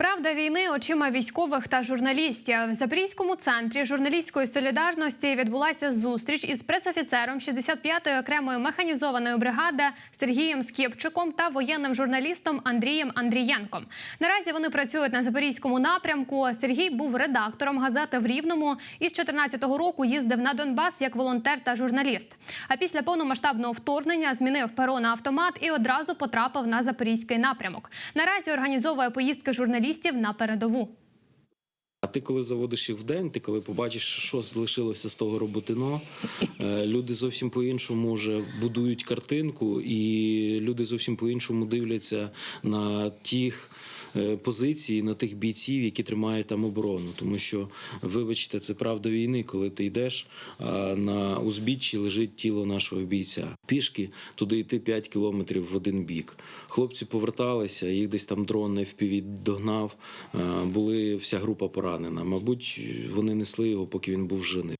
Правда війни очима військових та журналістів в Запорізькому центрі журналістської солідарності відбулася зустріч із пресофіцером 65-ї окремої механізованої бригади Сергієм Скіпчиком та воєнним журналістом Андрієм Андрієнком. Наразі вони працюють на запорізькому напрямку. Сергій був редактором газети в Рівному і з 14-го року їздив на Донбас як волонтер та журналіст. А після повномасштабного вторгнення змінив перо на автомат і одразу потрапив на запорізький напрямок. Наразі організовує поїздки журналістів на передову. А ти коли заводиш їх в день, ти коли побачиш, що залишилося з того роботино, е, люди зовсім по-іншому вже будують картинку, і люди зовсім по-іншому дивляться на тих е, позицій, на тих бійців, які тримають там оборону. Тому що, вибачте, це правда війни, коли ти йдеш, а на узбіччі лежить тіло нашого бійця. Пішки туди йти 5 кілометрів в один бік. Хлопці поверталися, їх десь там дрон FPV догнав. е, Були вся група поранена. Мабуть, вони несли його, поки він був живий.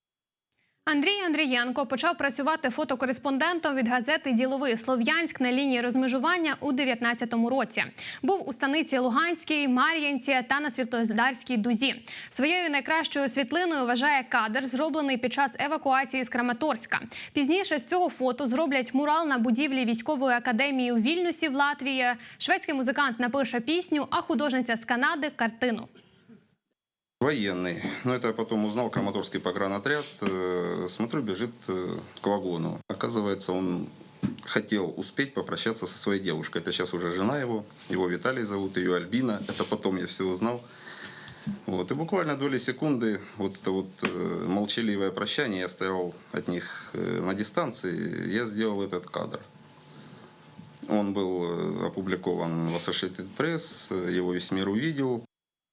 Андрій Андрієнко почав працювати фотокореспондентом від газети Діловий Слов'янськ на лінії розмежування у 19-му році. Був у станиці Луганській, Мар'янці та на Світлодарській дузі. Своєю найкращою світлиною вважає кадр, зроблений під час евакуації з Краматорська. Пізніше з цього фото зроблять мурал на будівлі військової академії у Вільнюсі в Латвії. Шведський музикант напише пісню, а художниця з Канади картину. Военный. Но это я потом узнал, Краматорский погранотряд. Э, Смотрю, бежит э, к вагону. Оказывается, он хотел успеть попрощаться со своей девушкой. Это сейчас уже жена его. Его Виталий зовут, ее Альбина. Это потом я все узнал. Вот. И буквально доли секунды вот это вот э, молчаливое прощание, я стоял от них на дистанции, я сделал этот кадр. Он был опубликован в Associated Press, его весь мир увидел.